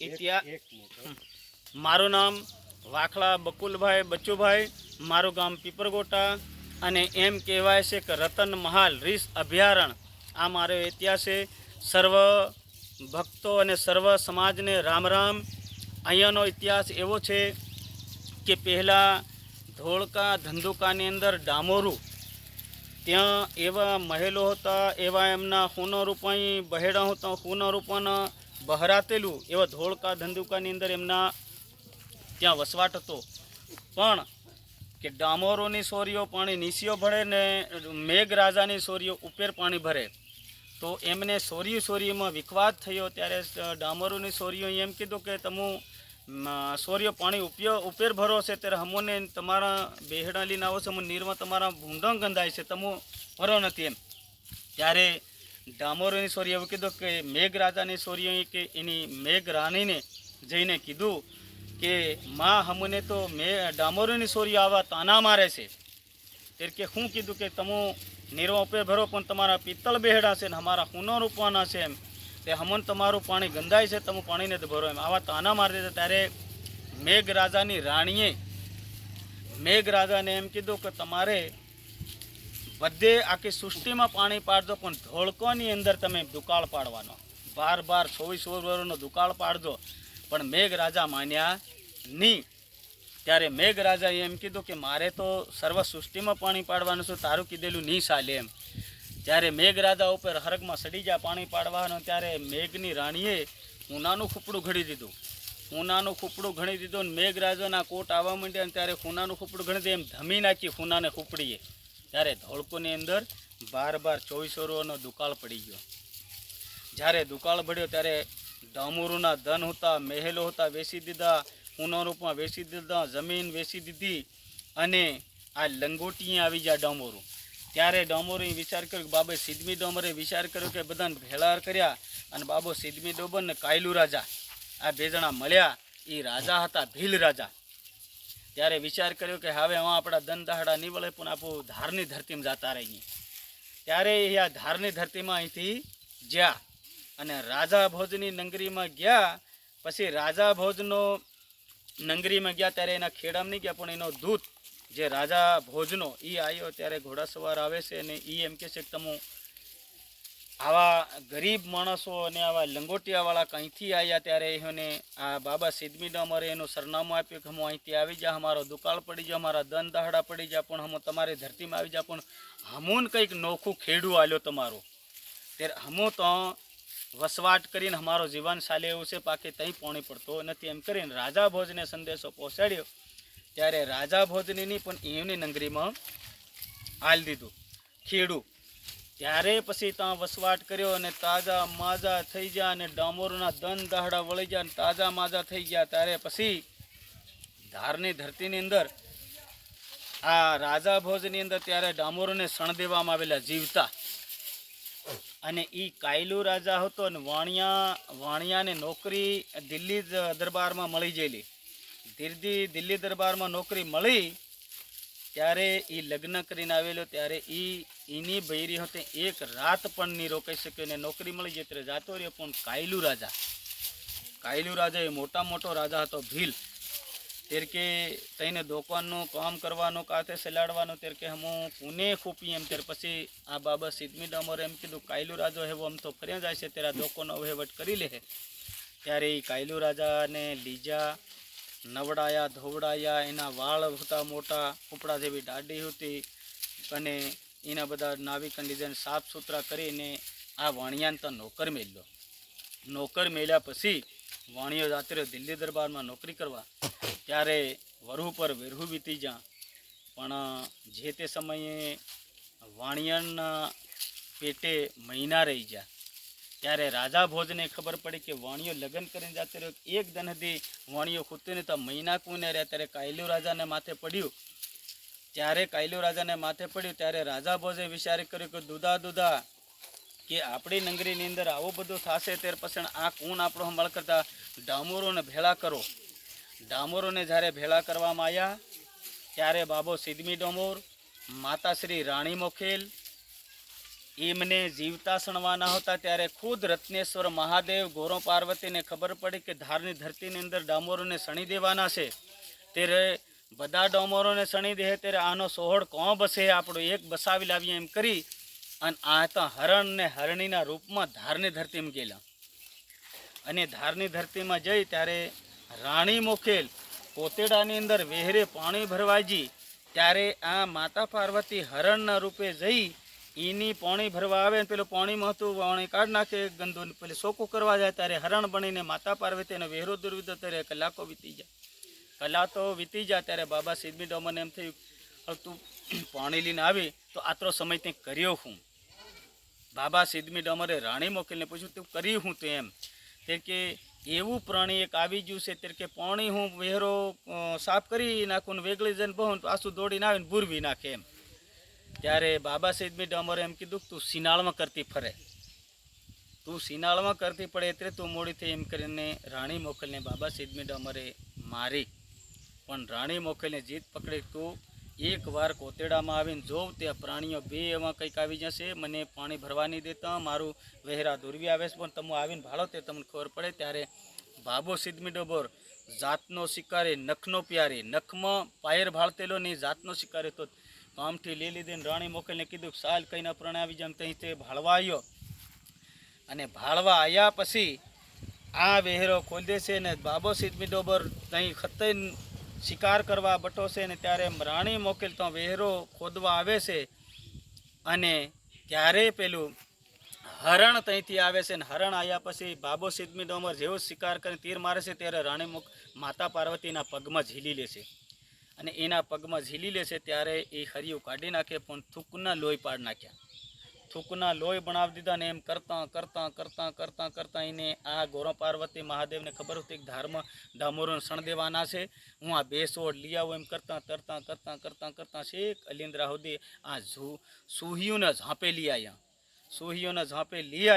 ઇતિહાસ મારું નામ વાખલા બકુલભાઈ બચ્ચુભાઈ મારું ગામ પીપરગોટા અને એમ કહેવાય છે કે રતન મહાલ રીસ અભયારણ્ય આ મારો ઇતિહાસ છે. સર્વ ભક્તો અને સર્વ સમાજને રામ રામ. અહીંયાનો ઇતિહાસ એવો છે કે પહેલાં ધોળકા ધંધુકાની અંદર ડામોરું ત્યાં એવા મહેલો હતા એવા એમના હુનરૂપાઈ બહેડા હતા હુનરૂપાના બહરાતેલું એવા ધોળકા ધંધુકાની અંદર એમના ત્યાં વસવાટ હતો. પણ કે ડામોરોની સોરીઓ પાણી નીસીઓ ભરે ને મેઘરાજાની સોરીઓ ઉપેર પાણી ભરે, તો એમને સોરી સોરીઓમાં વિખવાદ થયો. ત્યારે ડામોરોની સોરીઓ એમ કીધું કે તમે સોરીઓ પાણી ઉપયો, ઉપેર ભરો છે, ત્યારે હમોને તમારા બેહડા લઈને આવો છે નીરમાં તમારા ભૂંડણ ગંધાય છે, તમે ભરો નથી એમ. ત્યારે ડામોરોની સોરી એવું કીધું કે મેઘરાજાની સોરીએ કે એની મેઘરાણીને જઈને કીધું કે માં હમને તો મે ડામોરની સોરીઓ આવા તાના મારે છે. ત્યારે કે શું કીધું કે તમે નીરવા ભરો, પણ તમારા પિત્તળ બેહડા છે ને અમારા હુનો રૂપવાના છે એમ. તે હમન તમારું પાણી ગંદાય છે, તમે પાણીને તો ભરો એમ. આવા તાના મારી દીધા ત્યારે મેઘરાજાની રાણીએ મેઘરાજાને એમ કીધું કે તમારે બધે આખી સૃષ્ટિમાં પાણી પાડજો, પણ ધોળકોની અંદર તમે દુકાળ પાડવાનો. બાર બાર ચોવીસ વર્ષનો દુકાળ પાડજો. પણ મેઘરાજા માન્યા નહીં ત્યારે મેઘરાજાએ એમ કીધું કે મારે તો સર્વ સૃષ્ટિમાં પાણી પાડવાનું છે, તારું કીધેલું નહીં ચાલે એમ. જ્યારે મેઘરાજા ઉપર હરગમાં સડી ગયા પાણી પાડવાનું, ત્યારે મેઘની રાણીએ ઉનાનું ખૂપડું ઘડી દીધું. ઉનાનું ખૂપડું ઘણી દીધું મેઘરાજાના કોટ આવવા માંડ્યા ત્યારે ખૂનાનું ખૂપડું ઘણી દે એમ ધમી નાખી ખૂનાને ખૂપડીએ. ત્યારે ધોળકોની અંદર બાર બાર ચોવીસ વર્ષનો દુકાળ પડી ગયો. જ્યારે દુકાળ પડ્યો ત્યારે ડામોરોના ધન હતા, મહેલો હતા, વેચી દીધા પુનઃરૂપમાં વેચી દીધા, જમીન વેચી દીધી અને આ લંગોટીએ આવી ગયા ડામોરું. ત્યારે ડામોરે વિચાર કર્યો કે બાબા સિદ્ધમી ડોમરે વિચાર કર્યો કે બધાને ભેળાર કર્યા અને બાબો સિદ્મી ડોબર ને કાયલુ રાજા, આ બે જણા મળ્યા. એ રાજા હતા ભીલ રાજા. ત્યારે વિચાર કર્યો કે હવે હું આપણા ધન દહાડા નહીં વળે પણ આપણું ધારની ધરતીમાં જતા રહીએ. ત્યારે એ આ ધારની ધરતીમાં અહીંથી જ્યાં અને રાજા ભોજની નગરીમાં ગયા, પછી રાજા ભોજનો નગરીમાં ગયા ત્યારે એના ખેડામાં નહીં ગયા, પણ એનો દૂત જે રાજા ભોજનો એ આવ્યો ત્યારે ઘોડાસવાર આવે છે અને એ એમ કહે છે કે તમે આવા ગરીબ માણસો અને આવા લંગોટિયાવાળા કંઈથી આવ્યા ત્યારે એને આ બાબા સિદ્મી અમારે એનું સરનામું આપ્યું કે હું અહીંથી આવી જા, અમારો દુકાળ પડી જાય, અમારા દન દહાડા પડી જાય, પણ હમ તમારી ધરતીમાં આવી જા, પણ હમુન કંઈક નોખું ખેડું આલ્યો તમારું. ત્યારે હમું તો વસવાટ કરીને અમારો જીવન ચાલે એવું છે પાકી તઈ પોણી પડતો નથી. એમ કરીને રાજા ભોજને સંદેશો પહોંચાડ્યો. ત્યારે રાજા ભોજની નહીં પણ એમની નગરીમાં હાલ દીધું. ખેડું ત્યારે પછી ત્યાં વસવાટ કર્યો અને તાજા માજા થઈ ગયા અને ડામોરના દન દહાડા વળી ગયા અને તાજા માજા થઈ ગયા. ત્યારે પછી ધારની ધરતીની અંદર, આ રાજા ભોજની અંદર ત્યારે ડામોરને શણ દેવામાં આવેલા જીવતા. અને એ કાયલુ રાજા હતો અને વાણિયા, વાણિયાને નોકરી દિલ્હી દરબારમાં મળી ગયેલી. દિલ્હી દિલ્હી દરબારમાં નોકરી મળી, ત્યારે એ લગ્ન કરીને આવેલો, ત્યારે એ એની બૈરી હતી એક રાત પણ નહીં રોકાઈ શક્યો ને નોકરી મળી જાય ત્યારે જાતો રહ્યો પણ કાયલુ રાજા. કાયલુ રાજા એ મોટા મોટો રાજા હતો ભીલ. તેર કે તઈને દોકાનનું કામ કરવાનું કાતે સલાડવાનું તેર કે હું પુને ખૂપી એમ. ત્યાર પછી આ બાબા સિદ્મી ડામોરે એમ કીધું, કાયલુ રાજો હેવો આમ તો ફર્યા જાય છે ત્યારે દોકોનો વહીવટ કરી લે ત્યારે એ કાયલુ રાજાને લીજા, નવડાયા, ધોવડાયા, એના વાળ હતા મોટા ઉપડા જેવી દાઢી હતી. અને એના બધા નાવી કંડિઝન સાફ સુથરા કરીને આ વાણિયાને તો નોકર મેલ્યો નોકર મેળ્યા પછી વાણિયો રાત્રે દિલ્હી દરબારમાં નોકરી કરવા ત્યારે વરુ પર વેરહુ વીતી જા પણ જે તે સમયે વાણિયાના પેટે મહિના રહી ગયા ત્યારે રાજા ભોજને ખબર પડી કે વાણિયો લગ્ન કરીને જાતે રહ્યો. એક દન હતી વાણિયો ખૂતીને તો મહિના કુને રહ્યા. ત્યારે કાયલુ રાજાને માથે પડ્યું. ત્યારે કાયલુ રાજાને માથે પડ્યું, ત્યારે રાજા ભોજે વિચાર કર્યો કે દુધા દુધા કે આપણી નગરીની અંદર આવું બધું થશે ત્યાર પછી આ કુણ આપણો હંભાળ કરતા ડામોરોને ભેળા કરો. ડામોરોને જ્યારે ભેળા કરવામાં આવ્યા ત્યારે બાબો સિદ્મી ડોમોર માતાશ્રી રાણી મોખેલ, એમને જીવતા સણવાના હતા, ત્યારે ખુદ રત્નેશ્વર મહાદેવ ગૌરવ પાર્વતીને ખબર પડી કે ધારની ધરતીની અંદર ડામોરોને સણી દેવાના છે. ત્યારે બધા ડોમરોને શણી દે ત્યારે આનો સોહળ કોણ બસે? આપણો એક બસાવી લાવીએ એમ કરી અને આ તો હરણ ને હરણીના રૂપમાં ધારની ધરતીમાં ગયેલા. અને ધારની ધરતીમાં જઈ ત્યારે રાણી મોખેલ કોતેડાની અંદર વેહરે પાણી ભરવાજી ત્યારે આ માતા પાર્વતી હરણના રૂપે જઈ એની પાણી ભરવા આવે ને પેલું પાણીમાં હતું પાણી કાઢ નાખે ગંદુ પેલું સોકું કરવા જાય. ત્યારે હરણ બનીને માતા પાર્વતીનો વેહરો દુર્વિધો ત્યારે કલાકો વીતી જાય. કલાકો વીતી જાય ત્યારે બાબા સિદ્મી ડોમને એમ થયું તું પાણી લઈને આવી તો આટલો સમય તે કર્યો હું. બાબા સિદ્ધમી ડમરે રાણી મોકલીને પૂછ્યું, તું કરી હું તું એમ? તે કે, એવું પ્રાણી એક આવી ગયું છે તે કે પાણી હું વહેરો સાફ કરી નાખું ને વેગળી જઈને બહુ તો આસુ દોડીને આવીને ભૂરવી નાખે એમ. ત્યારે બાબા સિદ્ધમી ડમરે એમ કીધું, તું સિનાળમાં કરતી ફરે. તું સિનાળમાં કરતી પડે એટલે તું મોડીથી એમ કરીને રાણી મોકલીને બાબા સિદ્ધમી ડમરે મારી પણ રાણી મોખેલને જીત પકડી તું એક વાર કોતેડામાં આવીને જોઉં ત્યાં પ્રાણીઓ બે એમાં કંઈક આવી જશે, મને પાણી ભરવા નહીં દેતા, મારું વહેરા દુર્વી આવે છે, પણ તમે આવીને ભાળો તે તમને ખબર પડે. ત્યારે બાબો સિદ્મી ડોબોર, જાતનો શિકારી, નખનો પ્યારી, નખમાં પાયર ભાળતેલો નહીં, જાતનો શિકારી તો કામથી લઈ લીધી રાણી મોકલીને કીધું સાલ કહીને પ્રાણ આવી જાય ત્યાં તે ભાળવા આવ્યો અને ભાળવા આવ્યા પછી આ વહેરો ખોલી દેશે ને બાબો સિદ્મી ડોબર ત્યાં ખતે શિકાર કરવા બટો છે ને ત્યારે રાણી મોકલતો વેહેરો ખોદવા આવે છે. અને ત્યારે પેલું હરણ ત્યાંથી આવે છે ને હરણ આવ્યા પછી બાબો સિદ્મી ડોમર જેવો શિકાર કરીને તીર મારે છે ત્યારે રાણી મુખ માતા પાર્વતીના પગમાં ઝીલી લે છે. અને એના પગમાં ઝીલી લે છે ત્યારે એ હરિયું કાઢી નાખે પણ થૂકના લોહી પાડ નાખ્યા. થૂકના લોહી બનાવી દીધા ને એમ કરતાં કરતાં કરતાં કરતાં કરતાં એને આ ગૌરવ પાર્વતી મહાદેવને ખબર હતી કે ધારમાં ધામોરો સણ દેવાના છે. હું આ બે સોળ લઈ આવું એમ કરતાં તરતાં કરતાં કરતાં કરતાં શેખ અલિન્દ્રા સુધી આ ઝૂ સુહીઓને ઝાંપે લઈ આવ્યા સુહિયોને ઝાંપે લઈ